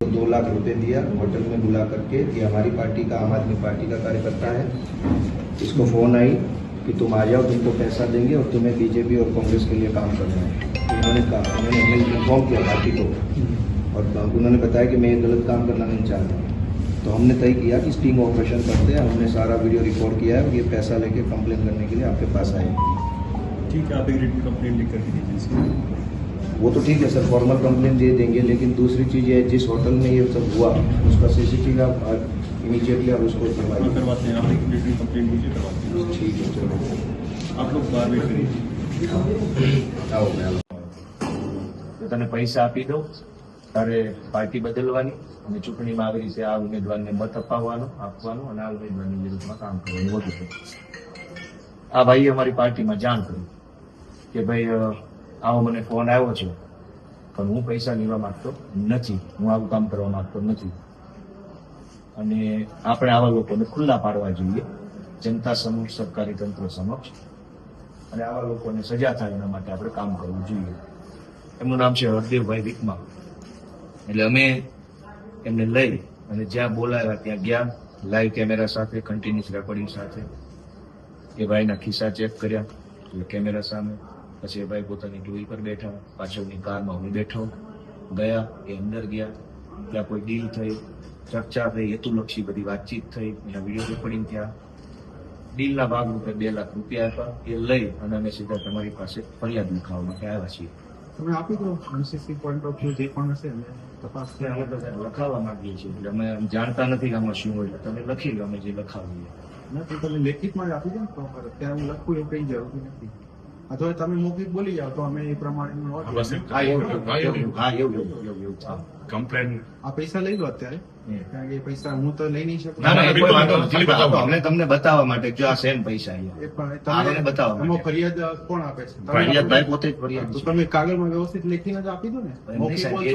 तो दो लाख रुपए दिया, होटल में बुला करके ये हमारी पार्टी का, आम आदमी पार्टी का कार्यकर्ता है। इसको फ़ोन आई कि तुम आ जाओ, तुमको पैसा देंगे और तुम्हें बीजेपी और कांग्रेस के लिए काम करना है। तो उन्होंने कहा, उन्होंने हमें इन्फॉर्म किया पार्टी को। और उन्होंने बताया कि मैं ये गलत काम करना नहीं चाहता। तो हमने तय किया कि स्टिंग ऑपरेशन करते हैं। हमने सारा वीडियो रिकॉर्ड किया है ये पैसा लेके कंप्लेन करने के लिए आपके पास आए ठीक है, आप एक कंप्लेंट लिख कर दीजिए। वो तो ठीक है सर फॉर्मल कंप्लेन दे देंगे लेकिन दूसरी चीज़ ये है जिस होटल में ये सब हुआ उसका सीसीटीवी आप इमीडिएटली आप उसको हाँ करवाइए करवाते हैं आप एक रिटन कंप्लेंट लीजिए करवाते हैं ठीक है चलो आप लोग बार वेट करिए आओ मैं आओ। તો તને પૈસા આપી દઉં તારે પાર્ટી બદલવાની અને ચૂંટણીમાં આવી રીતે આ ઉમેદવારને મત અપાવવાનો આપવાનો અને આ ઉમેદવારની વિરુદ્ધમાં કામ કરવાનું વધુ છે આ ભાઈએ અમારી પાર્ટીમાં જાણ કરી કે ભાઈ અ, આવો મને ફોન આવ્યો છે. પણ હું પૈસા લેવા માંગતો નથી. હું આવું કામ કરવા માંગતો નથી. અને આપણે આવા લોકોને ખુલ્લા પાડવા જોઈએ. જનતા સમક્ષ, સરકારી તંત્ર સમક્ષ. અને આવા લોકોને સજા થાય એના માટે આપણે કામ કરવું જોઈએ. એમનું નામ છે હરદેવભાઈ વિકમા. એટલે અમે એમને લઈ અને જ્યાં બોલાવ્યા ત્યાં ગયા. લાઈવ કેમેરા સાથે કન્ટિન્યુઅસ રેકોર્ડિંગ સાથે. એ ભાઈના ખિસ્સા ચેક કર્યા. એટલે કેમેરા સામે. પછી એ ભાઈ પોતાની ટોઈ પર બેઠા પાછળની કારમાં હું બેઠો ગયા એ અંદર ગયા ત્યાં કોઈ ડીલ થઈ ચર્ચા થઈ હેતુલક્ષી બધી વાતચીત થઈ એના વીડિયો રેકોર્ડિંગ થયા. ડીલના ભાગરૂપે બે લાખ રૂપિયા આપ્યા એ લઈ અને અમે સીધા તમારી પાસે ફરિયાદ લખાવવા માટે આવ્યા છીએ. તમે આપી દો એમસીસી પોઈન્ટ ઓફ વ્યૂ જે પણ હશે તપાસ અમે લખાવવા માંગીએ છીએ એટલે અમે જાણતા નથી કે આમાં શું હોય તમે લખી લો અમે જે લખાવીએ. ના તો તમે લેખિતમાં જ આપી દો ને તો અત્યારે હું લખું એવું કઈ જરૂરી નથી. અથવા તમે મૌખિક બોલી જાઓ તો અમે એ પ્રમાણે. કમ્પ્લેન આ પૈસા લઈ લો અત્યારે કારણ કે એ પૈસા હું તો લઈ નહીં શકું. અમને તમને બતાવવા માટે જો આ સેમ પૈસા તમને એ પણ આ મને તમે બતાવો એમાં ફરિયાદ કોણ આપે છે? ફરિયાદ ભાઈ પોતે જ ફરિયાદ તો તમે કાગળમાં વ્યવસ્થિત લખીને જ આપી દો ને.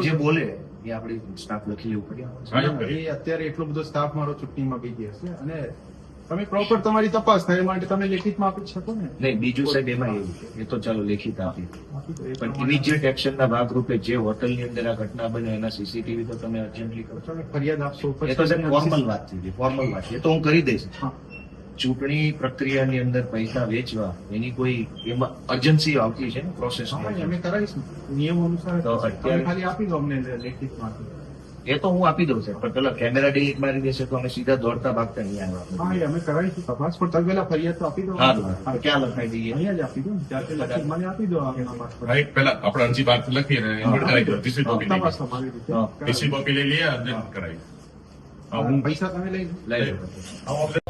જે બોલે એ આપણી સ્ટાફ લખી લેવું પડે. અત્યારે એટલો બધો સ્ટાફ મારો ચૂંટણીમાં બી ગયો છે અને તમે પ્રોપર તમારી તપાસ થાય માટે તમે લેખિતમાં આપી શકો ને? નહીં બીજું સાહેબ એમાં એવું છે. એ તો ચાલો લેખિત આપી પણ ઇમિડિયેટ એક્શનના ભાગરૂપે જે હોટલની અંદર આ ઘટના બને એના સીસીટીવી તો તમે અર્જન્ટલી કરો. ફરિયાદ આપશો. એ તો સાહેબ ફોર્મલ વાત થઈ ફોર્મલ વાત એ તો હું કરી દઈશ. હા. ચૂંટણી પ્રક્રિયાની અંદર પૈસા વેચવા એની કોઈ એમાં અર્જન્સી આવતી છે ને પ્રોસેસ અમે કરાવીશું. નિયમ અનુસાર તો અત્યારે- ખાલી આપી દો અમને લેખિતમાં એ તો હું આપી દઉં છે. પણ પેલા કેમેરા ડિલીટ મારી દેશે તો અમે સીધા દોડતા ભાગતા નહીં હા આવ્યા અમે કરાવીશું તપાસ પણ તમે પેલા ફરિયાદ તો આપી દો. હા ક્યાં લખાઈ દઈએ? અહીંયા જ આપી દો ને. ત્યારથી લખી મને આપી દો. રાઈટ પેલા આપણે અરજી વાત લખી અને ઇન્વર્ટ કરાવી દો. ટીસી કોપી તપાસ તમારી રીતે. હા. કોપી લઈ લઈએ અને કરાવી હું પૈસા તમે લઈ લઈ લો.